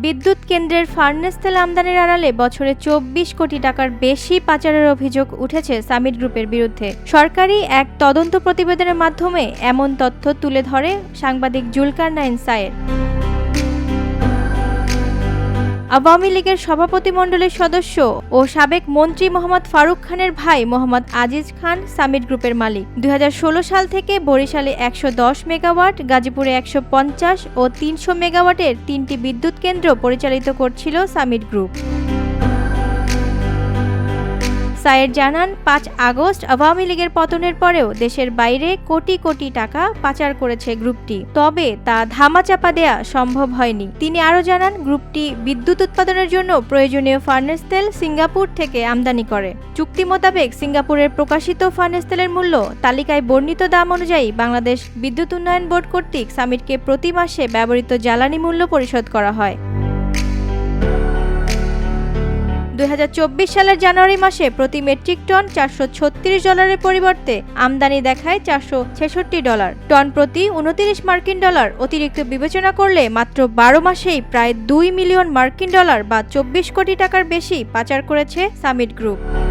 বিদ্যুৎ কেন্দ্রের ফার্নেস তেল আমদানির আড়ালে বছরে চব্বিশ কোটি টাকার বেশি পাচারের অভিযোগ উঠেছে সামিট গ্রুপের বিরুদ্ধে। সরকারি এক তদন্ত প্রতিবেদনের মাধ্যমে এমন তথ্য তুলে ধরে সাংবাদিক জুলকার নাইন সায়ের। আওয়ামী লীগের সভাপতিমণ্ডলীর সদস্য ও সাবেক মন্ত্রী মোহাম্মদ ফারুক খানের ভাই মোহাম্মদ আজিজ খান সামিট গ্রুপের মালিক। দু হাজার ষোলো সাল থেকে বরিশালে একশো দশ মেগাওয়াট, গাজীপুরে একশো পঞ্চাশ ও তিনশো মেগাওয়াটের তিনটি বিদ্যুৎ কেন্দ্র পরিচালিত করছিল সামিট গ্রুপ। সায়ের জানান, পাঁচ আগস্ট আওয়ামী লীগের পতনের পরেও দেশের বাইরে কোটি কোটি টাকা পাচার করেছে গ্রুপটি। তবে তা ধামাচাপা দেয়া সম্ভব হয়নি। তিনি আরও জানান, গ্রুপটি বিদ্যুৎ উৎপাদনের জন্য প্রয়োজনীয় ফার্নেস তেল সিঙ্গাপুর থেকে আমদানি করে। চুক্তি মোতাবেক সিঙ্গাপুরের প্রকাশিত ফার্নেস তেলের মূল্য তালিকায় বর্ণিত দাম অনুযায়ী বাংলাদেশ বিদ্যুৎ উন্নয়ন বোর্ড কর্তৃক সামিটকে প্রতি মাসে ব্যবহৃত জ্বালানি মূল্য পরিশোধ করা হয়। চব্বিশ সালের জানুয়ারি মাসে প্রতি মেট্রিক টন চারশো ছত্রিশ ডলারের পরিবর্তে আমদানি দেখায় চারশো ছেষট্টি ডলার। টন প্রতি উনতিরিশ মার্কিন ডলার অতিরিক্ত বিবেচনা করলে মাত্র বারো মাসেই প্রায় দুই মিলিয়ন মার্কিন ডলার বা চব্বিশ কোটি টাকার বেশি পাচার করেছে সামিট গ্রুপ।